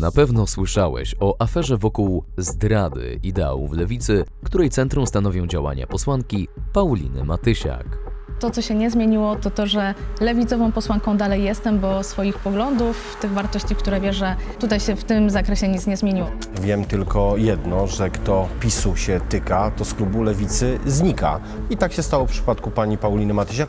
na pewno słyszałeś o aferze wokół zdrady ideałów lewicy, której centrum stanowią działania posłanki Pauliny Matysiak. To, co się nie zmieniło, to to, że lewicową posłanką dalej jestem, bo swoich poglądów, tych wartości, w które wierzę, tutaj się w tym zakresie nic nie zmieniło. Wiem tylko jedno, że kto PiSu się tyka, to z klubu lewicy znika. I tak się stało w przypadku pani Pauliny Matysiak.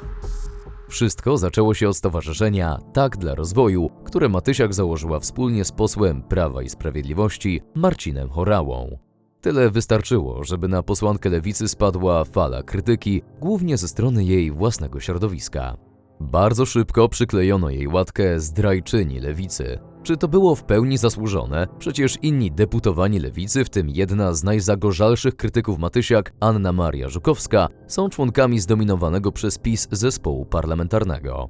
Wszystko zaczęło się od stowarzyszenia Tak dla Rozwoju, które Matysiak założyła wspólnie z posłem Prawa i Sprawiedliwości Marcinem Horałą. Tyle wystarczyło, żeby na posłankę lewicy spadła fala krytyki, głównie ze strony jej własnego środowiska. Bardzo szybko przyklejono jej łatkę zdrajczyni lewicy. Czy to było w pełni zasłużone? Przecież inni deputowani lewicy, w tym jedna z najzagorzalszych krytyków Matysiak, Anna Maria Żukowska, są członkami zdominowanego przez PiS zespołu parlamentarnego.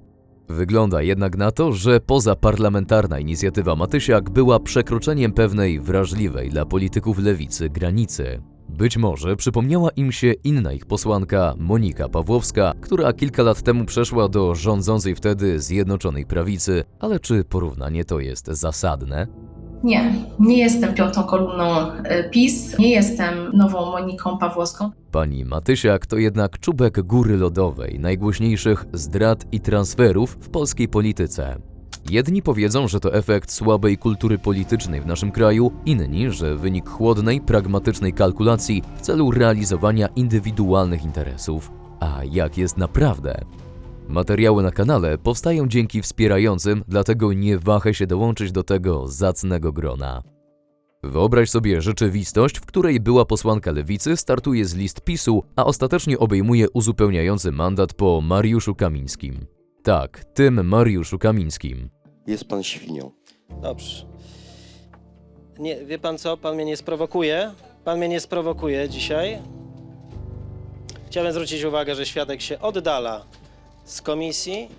Wygląda jednak na to, że pozaparlamentarna inicjatywa Matysiak była przekroczeniem pewnej wrażliwej dla polityków lewicy granicy. Być może przypomniała im się inna ich posłanka, Monika Pawłowska, która kilka lat temu przeszła do rządzącej wtedy Zjednoczonej Prawicy, ale czy porównanie to jest zasadne? Nie, nie jestem piątą kolumną e, PiS, nie jestem nową Moniką Pawłowską. Pani Matysiak to jednak czubek góry lodowej najgłośniejszych zdrad i transferów w polskiej polityce. Jedni powiedzą, że to efekt słabej kultury politycznej w naszym kraju, inni, że wynik chłodnej, pragmatycznej kalkulacji w celu realizowania indywidualnych interesów. A jak jest naprawdę? Materiały na kanale powstają dzięki wspierającym, dlatego nie wahaj się dołączyć do tego zacnego grona. Wyobraź sobie rzeczywistość, w której była posłanka lewicy startuje z list PiSu, a ostatecznie obejmuje uzupełniający mandat po Mariuszu Kamińskim. Tak, tym Mariuszu Kamińskim. Jest pan świnią. Dobrze. Nie, wie pan co? Pan mnie nie sprowokuje. Pan mnie nie sprowokuje dzisiaj. Chciałem zwrócić uwagę, że świadek się oddala z komisji.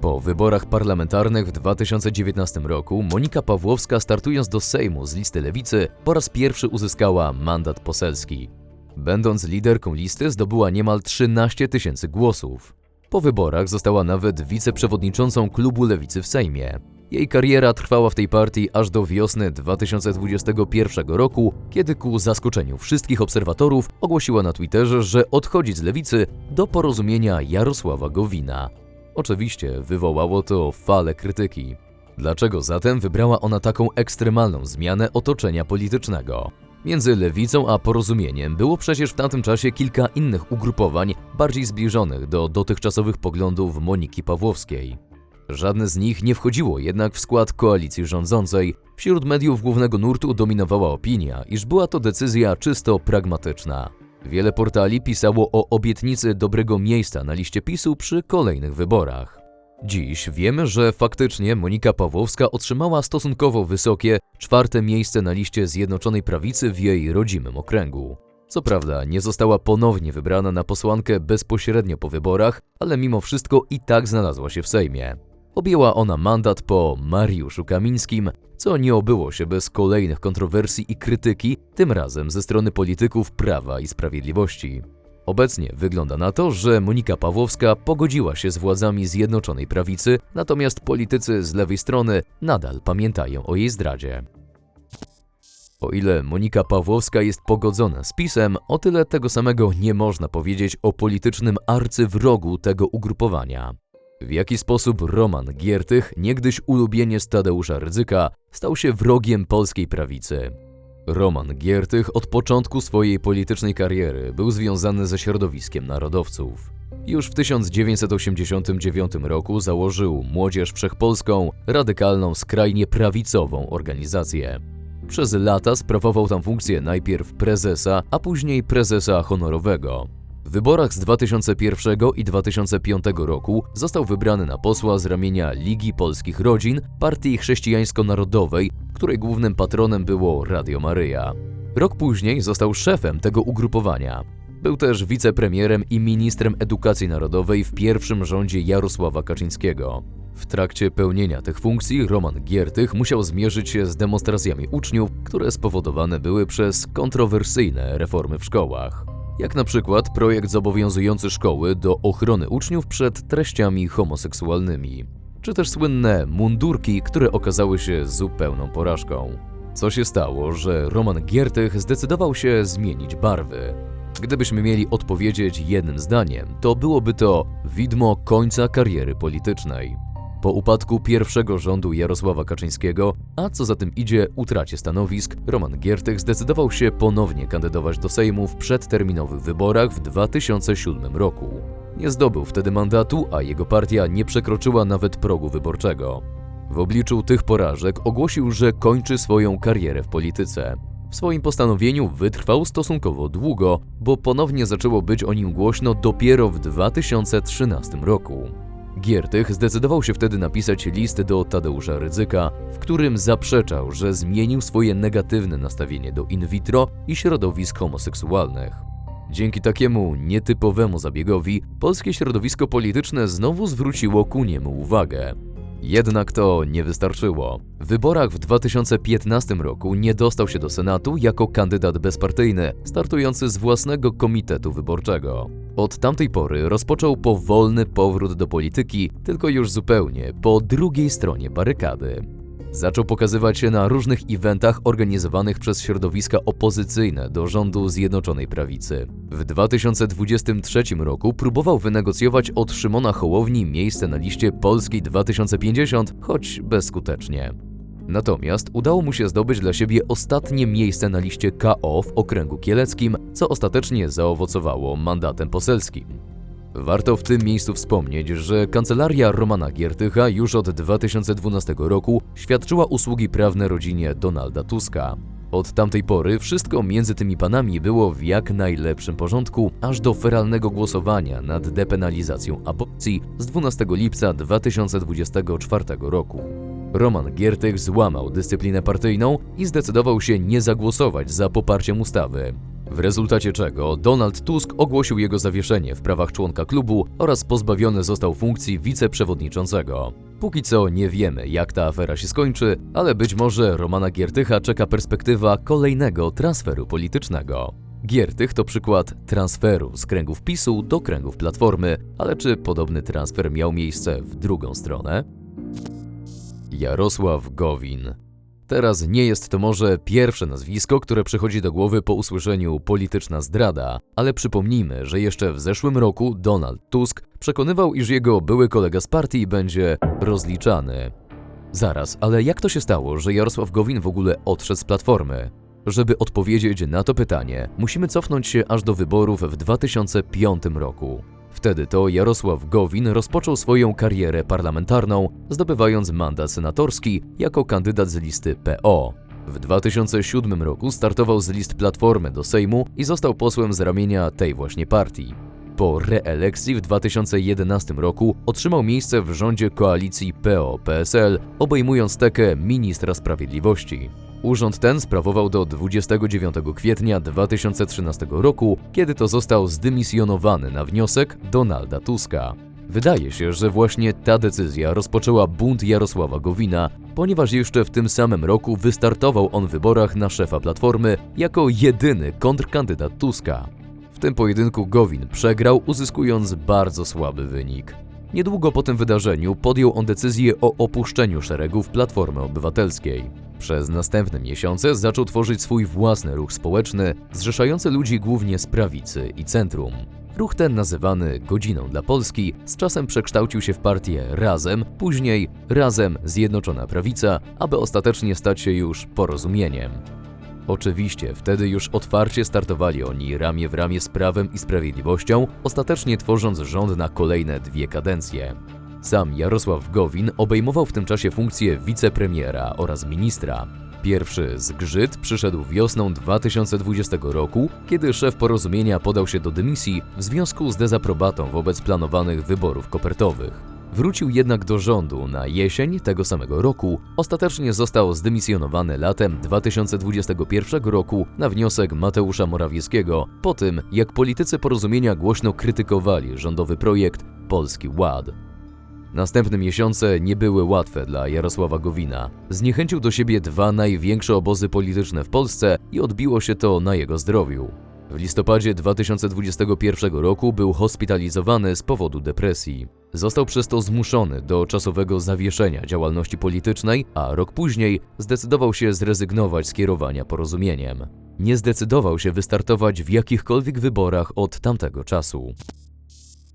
Po wyborach parlamentarnych w 2019 roku Monika Pawłowska startując do Sejmu z listy lewicy po raz pierwszy uzyskała mandat poselski. Będąc liderką listy zdobyła niemal 13 tysięcy głosów. Po wyborach została nawet wiceprzewodniczącą klubu lewicy w Sejmie. Jej kariera trwała w tej partii aż do wiosny 2021 roku, kiedy ku zaskoczeniu wszystkich obserwatorów ogłosiła na Twitterze, że odchodzi z lewicy do porozumienia Jarosława Gowina. Oczywiście wywołało to falę krytyki. Dlaczego zatem wybrała ona taką ekstremalną zmianę otoczenia politycznego? Między lewicą a porozumieniem było przecież w tamtym czasie kilka innych ugrupowań bardziej zbliżonych do dotychczasowych poglądów Moniki Pawłowskiej. Żadne z nich nie wchodziło jednak w skład koalicji rządzącej. Wśród mediów głównego nurtu dominowała opinia, iż była to decyzja czysto pragmatyczna. Wiele portali pisało o obietnicy dobrego miejsca na liście PiSu przy kolejnych wyborach. Dziś wiemy, że faktycznie Monika Pawłowska otrzymała stosunkowo wysokie czwarte miejsce na liście Zjednoczonej Prawicy w jej rodzimym okręgu. Co prawda nie została ponownie wybrana na posłankę bezpośrednio po wyborach, ale mimo wszystko i tak znalazła się w Sejmie. Objęła ona mandat po Mariuszu Kamińskim, co nie obyło się bez kolejnych kontrowersji i krytyki, tym razem ze strony polityków Prawa i Sprawiedliwości. Obecnie wygląda na to, że Monika Pawłowska pogodziła się z władzami Zjednoczonej Prawicy, natomiast politycy z lewej strony nadal pamiętają o jej zdradzie. O ile Monika Pawłowska jest pogodzona z PiSem, o tyle tego samego nie można powiedzieć o politycznym arcywrogu tego ugrupowania. W jaki sposób Roman Giertych, niegdyś ulubieniec Tadeusza Rydzyka, stał się wrogiem polskiej prawicy. Roman Giertych od początku swojej politycznej kariery był związany ze środowiskiem narodowców. Już w 1989 roku założył Młodzież Wszechpolską, radykalną, skrajnie prawicową organizację. Przez lata sprawował tam funkcję najpierw prezesa, a później prezesa honorowego. W wyborach z 2001 i 2005 roku został wybrany na posła z ramienia Ligi Polskich Rodzin, partii chrześcijańsko-narodowej, której głównym patronem było Radio Maryja. Rok później został szefem tego ugrupowania. Był też wicepremierem i ministrem edukacji narodowej w pierwszym rządzie Jarosława Kaczyńskiego. W trakcie pełnienia tych funkcji Roman Giertych musiał zmierzyć się z demonstracjami uczniów, które spowodowane były przez kontrowersyjne reformy w szkołach jak na przykład projekt zobowiązujący szkoły do ochrony uczniów przed treściami homoseksualnymi. czy też słynne mundurki, które okazały się zupełną porażką. Co się stało, że Roman Giertych zdecydował się zmienić barwy? Gdybyśmy mieli odpowiedzieć jednym zdaniem, to byłoby to widmo końca kariery politycznej. Po upadku pierwszego rządu Jarosława Kaczyńskiego, a co za tym idzie utracie stanowisk, Roman Giertych zdecydował się ponownie kandydować do Sejmu w przedterminowych wyborach w 2007 roku. Nie zdobył wtedy mandatu, a jego partia nie przekroczyła nawet progu wyborczego. W obliczu tych porażek ogłosił, że kończy swoją karierę w polityce. W swoim postanowieniu wytrwał stosunkowo długo, bo ponownie zaczęło być o nim głośno dopiero w 2013 roku. Giertych zdecydował się wtedy napisać list do Tadeusza Rydzyka, w którym zaprzeczał, że zmienił swoje negatywne nastawienie do in vitro i środowisk homoseksualnych. Dzięki takiemu nietypowemu zabiegowi polskie środowisko polityczne znowu zwróciło ku niemu uwagę. Jednak to nie wystarczyło. W wyborach w 2015 roku nie dostał się do Senatu jako kandydat bezpartyjny, startujący z własnego komitetu wyborczego. Od tamtej pory rozpoczął powolny powrót do polityki, tylko już zupełnie po drugiej stronie barykady. Zaczął pokazywać się na różnych eventach organizowanych przez środowiska opozycyjne do rządu Zjednoczonej Prawicy. W 2023 roku próbował wynegocjować od Szymona Hołowni miejsce na liście Polski 2050, choć bezskutecznie. Natomiast udało mu się zdobyć dla siebie ostatnie miejsce na liście KO w okręgu kieleckim, co ostatecznie zaowocowało mandatem poselskim. Warto w tym miejscu wspomnieć, że kancelaria Romana Giertycha już od 2012 roku świadczyła usługi prawne rodzinie Donalda Tuska. Od tamtej pory wszystko między tymi panami było w jak najlepszym porządku, aż do feralnego głosowania nad depenalizacją aborcji z 12 lipca 2024 roku. Roman Giertych złamał dyscyplinę partyjną i zdecydował się nie zagłosować za poparciem ustawy. W rezultacie czego Donald Tusk ogłosił jego zawieszenie w prawach członka klubu oraz pozbawiony został funkcji wiceprzewodniczącego. Póki co nie wiemy, jak ta afera się skończy, ale być może Romana Giertycha czeka perspektywa kolejnego transferu politycznego. Giertych to przykład transferu z kręgów PiSu do kręgów Platformy, ale czy podobny transfer miał miejsce w drugą stronę? Jarosław Gowin. Teraz nie jest to może pierwsze nazwisko, które przychodzi do głowy po usłyszeniu polityczna zdrada, ale przypomnijmy, że jeszcze w zeszłym roku Donald Tusk przekonywał, iż jego były kolega z partii będzie rozliczany. Zaraz, ale jak to się stało, że Jarosław Gowin w ogóle odszedł z Platformy? Żeby odpowiedzieć na to pytanie, musimy cofnąć się aż do wyborów w 2005 roku. Wtedy to Jarosław Gowin rozpoczął swoją karierę parlamentarną, zdobywając mandat senatorski jako kandydat z listy PO. W 2007 roku startował z list Platformy do Sejmu i został posłem z ramienia tej właśnie partii. Po reelekcji w 2011 roku otrzymał miejsce w rządzie koalicji PO-PSL, obejmując tekę ministra sprawiedliwości. Urząd ten sprawował do 29 kwietnia 2013 roku, kiedy to został zdymisjonowany na wniosek Donalda Tuska. Wydaje się, że właśnie ta decyzja rozpoczęła bunt Jarosława Gowina, ponieważ jeszcze w tym samym roku wystartował on w wyborach na szefa Platformy jako jedyny kontrkandydat Tuska. Tym pojedynku Gowin przegrał, uzyskując bardzo słaby wynik. Niedługo po tym wydarzeniu podjął on decyzję o opuszczeniu szeregów Platformy Obywatelskiej. Przez następne miesiące zaczął tworzyć swój własny ruch społeczny, zrzeszający ludzi głównie z prawicy i centrum. Ruch ten, nazywany Godziną dla Polski, z czasem przekształcił się w partię Razem, później Razem Zjednoczona Prawica, aby ostatecznie stać się już porozumieniem. Oczywiście wtedy już otwarcie startowali oni ramię w ramię z Prawem i Sprawiedliwością, ostatecznie tworząc rząd na kolejne dwie kadencje. Sam Jarosław Gowin obejmował w tym czasie funkcję wicepremiera oraz ministra. Pierwszy zgrzyt przyszedł wiosną 2020 roku, kiedy szef porozumienia podał się do dymisji w związku z dezaprobatą wobec planowanych wyborów kopertowych. Wrócił jednak do rządu na jesień tego samego roku, ostatecznie został zdymisjonowany latem 2021 roku na wniosek Mateusza Morawieckiego, po tym jak politycy porozumienia głośno krytykowali rządowy projekt Polski Ład. Następne miesiące nie były łatwe dla Jarosława Gowina. Zniechęcił do siebie dwa największe obozy polityczne w Polsce i odbiło się to na jego zdrowiu. W listopadzie 2021 roku był hospitalizowany z powodu depresji. Został przez to zmuszony do czasowego zawieszenia działalności politycznej, a rok później zdecydował się zrezygnować z kierowania porozumieniem. Nie zdecydował się wystartować w jakichkolwiek wyborach od tamtego czasu.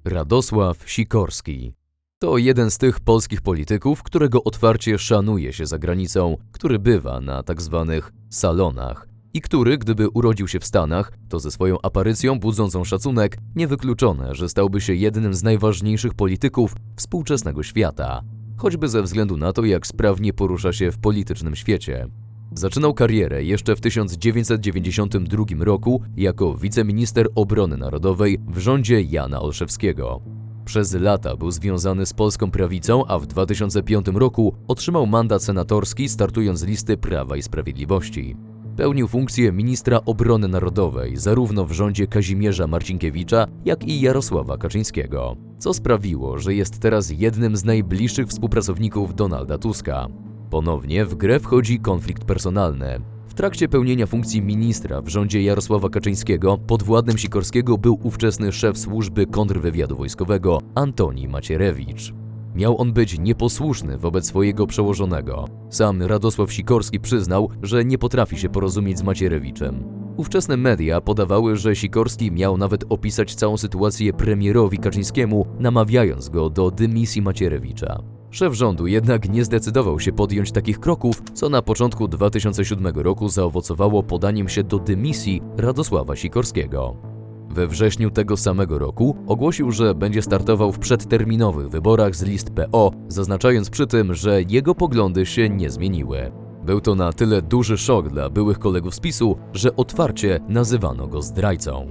Radosław Sikorski to jeden z tych polskich polityków, którego otwarcie szanuje się za granicą, który bywa na tak zwanych salonach i który, gdyby urodził się w Stanach, to ze swoją aparycją budzącą szacunek, niewykluczone, że stałby się jednym z najważniejszych polityków współczesnego świata, choćby ze względu na to, jak sprawnie porusza się w politycznym świecie. Zaczynał karierę jeszcze w 1992 roku jako wiceminister obrony narodowej w rządzie Jana Olszewskiego. Przez lata był związany z polską prawicą, a w 2005 roku otrzymał mandat senatorski startując z listy Prawa i Sprawiedliwości. Pełnił funkcję ministra obrony narodowej zarówno w rządzie Kazimierza Marcinkiewicza, jak i Jarosława Kaczyńskiego, co sprawiło, że jest teraz jednym z najbliższych współpracowników Donalda Tuska. Ponownie w grę wchodzi konflikt personalny. W trakcie pełnienia funkcji ministra w rządzie Jarosława Kaczyńskiego podwładnym Sikorskiego był ówczesny szef służby kontrwywiadu wojskowego Antoni Macierewicz. Miał on być nieposłuszny wobec swojego przełożonego. Sam Radosław Sikorski przyznał, że nie potrafi się porozumieć z Macierewiczem. Ówczesne media podawały, że Sikorski miał nawet opisać całą sytuację premierowi Kaczyńskiemu, namawiając go do dymisji Macierewicza. Szef rządu jednak nie zdecydował się podjąć takich kroków, co na początku 2007 roku zaowocowało podaniem się do dymisji Radosława Sikorskiego. We wrześniu tego samego roku ogłosił, że będzie startował w przedterminowych wyborach z list PO, zaznaczając przy tym, że jego poglądy się nie zmieniły. Był to na tyle duży szok dla byłych kolegów z PiSu, że otwarcie nazywano go zdrajcą.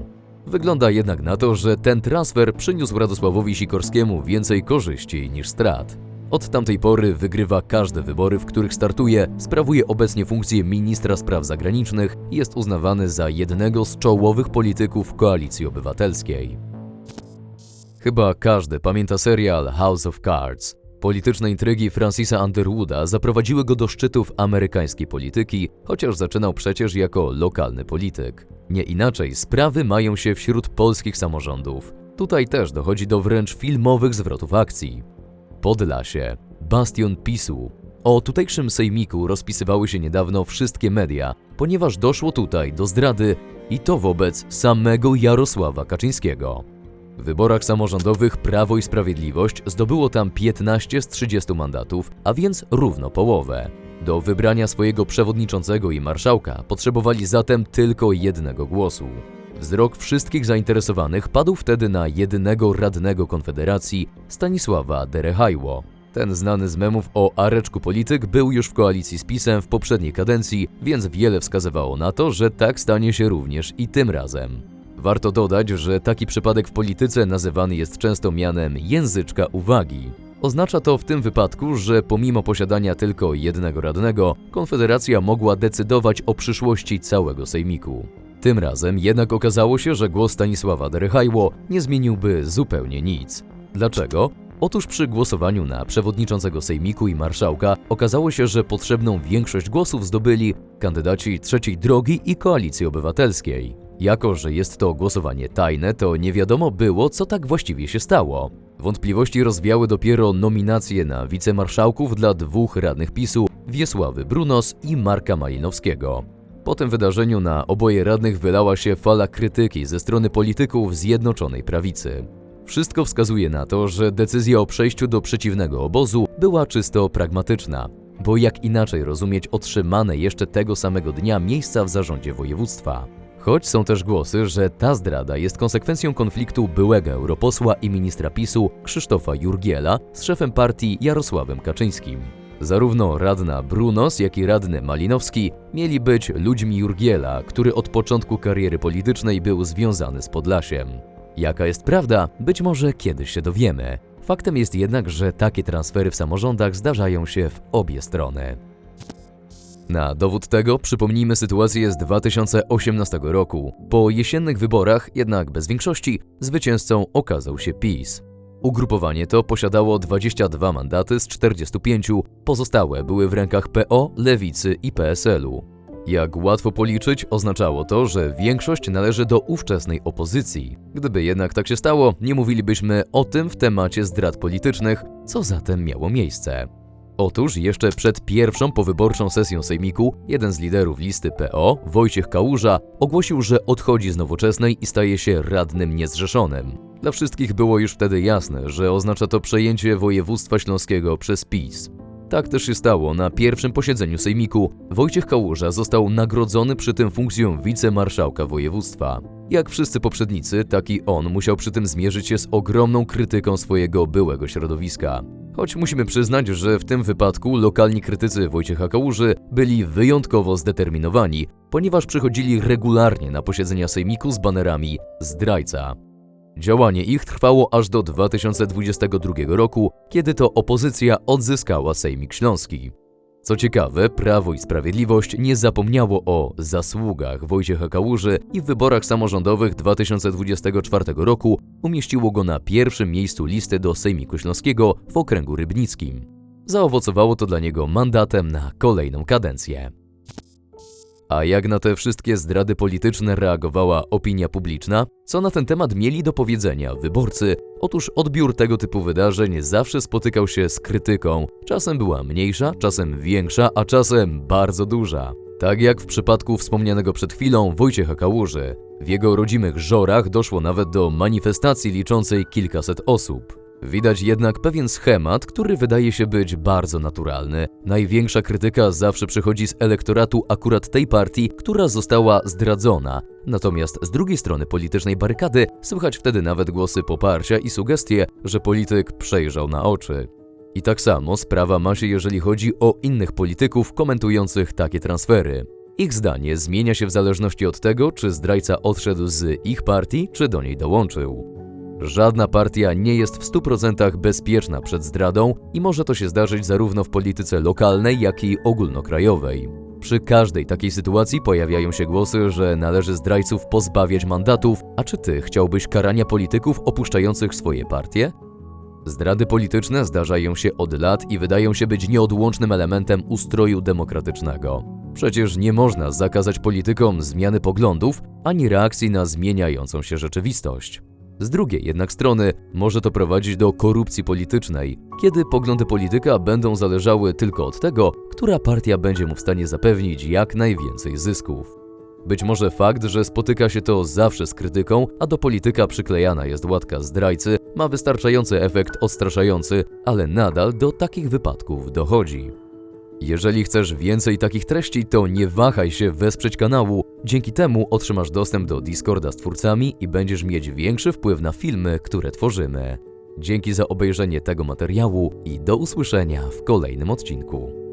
Wygląda jednak na to, że ten transfer przyniósł Radosławowi Sikorskiemu więcej korzyści niż strat. Od tamtej pory wygrywa każde wybory, w których startuje, sprawuje obecnie funkcję ministra spraw zagranicznych i jest uznawany za jednego z czołowych polityków koalicji obywatelskiej. Chyba każdy pamięta serial House of Cards. Polityczne intrygi Francisa Underwooda zaprowadziły go do szczytów amerykańskiej polityki, chociaż zaczynał przecież jako lokalny polityk. Nie inaczej sprawy mają się wśród polskich samorządów. Tutaj też dochodzi do wręcz filmowych zwrotów akcji. Podlasie, bastion PiSu. O tutejszym sejmiku rozpisywały się niedawno wszystkie media, ponieważ doszło tutaj do zdrady i to wobec samego Jarosława Kaczyńskiego. W wyborach samorządowych Prawo i Sprawiedliwość zdobyło tam 15 z 30 mandatów, a więc równo połowę. Do wybrania swojego przewodniczącego i marszałka potrzebowali zatem tylko jednego głosu. Wzrok wszystkich zainteresowanych padł wtedy na jedynego radnego Konfederacji Stanisława Derehajło. Ten znany z memów o Areczku polityk był już w koalicji z PiSem w poprzedniej kadencji, więc wiele wskazywało na to, że tak stanie się również i tym razem. Warto dodać, że taki przypadek w polityce nazywany jest często mianem języczka uwagi. Oznacza to w tym wypadku, że pomimo posiadania tylko jednego radnego, Konfederacja mogła decydować o przyszłości całego sejmiku. Tym razem jednak okazało się, że głos Stanisława Derechajło nie zmieniłby zupełnie nic. Dlaczego? Otóż przy głosowaniu na przewodniczącego sejmiku i marszałka okazało się, że potrzebną większość głosów zdobyli kandydaci trzeciej drogi i koalicji obywatelskiej. Jako, że jest to głosowanie tajne, to nie wiadomo było, co tak właściwie się stało. Wątpliwości rozwiały dopiero nominacje na wicemarszałków dla dwóch radnych PiSu, Wiesławy Brunos i Marka Malinowskiego. Po tym wydarzeniu na oboje radnych wylała się fala krytyki ze strony polityków Zjednoczonej Prawicy. Wszystko wskazuje na to, że decyzja o przejściu do przeciwnego obozu była czysto pragmatyczna, bo jak inaczej rozumieć otrzymane jeszcze tego samego dnia miejsca w zarządzie województwa. Choć są też głosy, że ta zdrada jest konsekwencją konfliktu byłego europosła i ministra PiSu Krzysztofa Jurgiela z szefem partii Jarosławem Kaczyńskim. Zarówno radna Brunos, jak i radny Malinowski mieli być ludźmi Jurgiela, który od początku kariery politycznej był związany z Podlasiem. Jaka jest prawda? Być może kiedyś się dowiemy. Faktem jest jednak, że takie transfery w samorządach zdarzają się w obie strony. Na dowód tego przypomnijmy sytuację z 2018 roku. Po jesiennych wyborach, jednak bez większości, zwycięzcą okazał się PiS. Ugrupowanie to posiadało 22 mandaty z 45, pozostałe były w rękach PO, Lewicy i PSL-u. Jak łatwo policzyć, oznaczało to, że większość należy do ówczesnej opozycji. Gdyby jednak tak się stało, nie mówilibyśmy o tym w temacie zdrad politycznych, co zatem miało miejsce. Otóż jeszcze przed pierwszą powyborczą sesją Sejmiku jeden z liderów listy PO, Wojciech Kałuża, ogłosił, że odchodzi z nowoczesnej i staje się radnym niezrzeszonym. Dla wszystkich było już wtedy jasne, że oznacza to przejęcie województwa śląskiego przez PiS. Tak też się stało. Na pierwszym posiedzeniu Sejmiku Wojciech Kałuża został nagrodzony przy tym funkcją wicemarszałka województwa. Jak wszyscy poprzednicy, tak i on musiał przy tym zmierzyć się z ogromną krytyką swojego byłego środowiska. Choć musimy przyznać, że w tym wypadku lokalni krytycy Wojciecha Kałuży byli wyjątkowo zdeterminowani, ponieważ przychodzili regularnie na posiedzenia Sejmiku z banerami Zdrajca. Działanie ich trwało aż do 2022 roku, kiedy to opozycja odzyskała Sejmik Śląski. Co ciekawe, Prawo i Sprawiedliwość nie zapomniało o zasługach Wojciecha Kałuży i w wyborach samorządowych 2024 roku umieściło go na pierwszym miejscu listy do Sejmiku Śląskiego w okręgu rybnickim. Zaowocowało to dla niego mandatem na kolejną kadencję. A jak na te wszystkie zdrady polityczne reagowała opinia publiczna? Co na ten temat mieli do powiedzenia wyborcy? Otóż odbiór tego typu wydarzeń zawsze spotykał się z krytyką. Czasem była mniejsza, czasem większa, a czasem bardzo duża. Tak jak w przypadku wspomnianego przed chwilą Wojciecha Kałuży. W jego rodzimych Żorach doszło nawet do manifestacji liczącej kilkaset osób. Widać jednak pewien schemat, który wydaje się być bardzo naturalny. Największa krytyka zawsze przychodzi z elektoratu akurat tej partii, która została zdradzona. Natomiast z drugiej strony politycznej barykady słychać wtedy nawet głosy poparcia i sugestie, że polityk przejrzał na oczy. I tak samo sprawa ma się, jeżeli chodzi o innych polityków komentujących takie transfery. Ich zdanie zmienia się w zależności od tego, czy zdrajca odszedł z ich partii, czy do niej dołączył. Żadna partia nie jest w 100% bezpieczna przed zdradą i może to się zdarzyć zarówno w polityce lokalnej, jak i ogólnokrajowej. Przy każdej takiej sytuacji pojawiają się głosy, że należy zdrajców pozbawiać mandatów, a czy ty chciałbyś karania polityków opuszczających swoje partie? Zdrady polityczne zdarzają się od lat i wydają się być nieodłącznym elementem ustroju demokratycznego. Przecież nie można zakazać politykom zmiany poglądów ani reakcji na zmieniającą się rzeczywistość. Z drugiej jednak strony może to prowadzić do korupcji politycznej, kiedy poglądy polityka będą zależały tylko od tego, która partia będzie mu w stanie zapewnić jak najwięcej zysków. Być może fakt, że spotyka się to zawsze z krytyką, a do polityka przyklejana jest łatka zdrajcy, ma wystarczający efekt odstraszający, ale nadal do takich wypadków dochodzi. Jeżeli chcesz więcej takich treści, to nie wahaj się wesprzeć kanału. Dzięki temu otrzymasz dostęp do Discorda z twórcami i będziesz mieć większy wpływ na filmy, które tworzymy. Dzięki za obejrzenie tego materiału i do usłyszenia w kolejnym odcinku.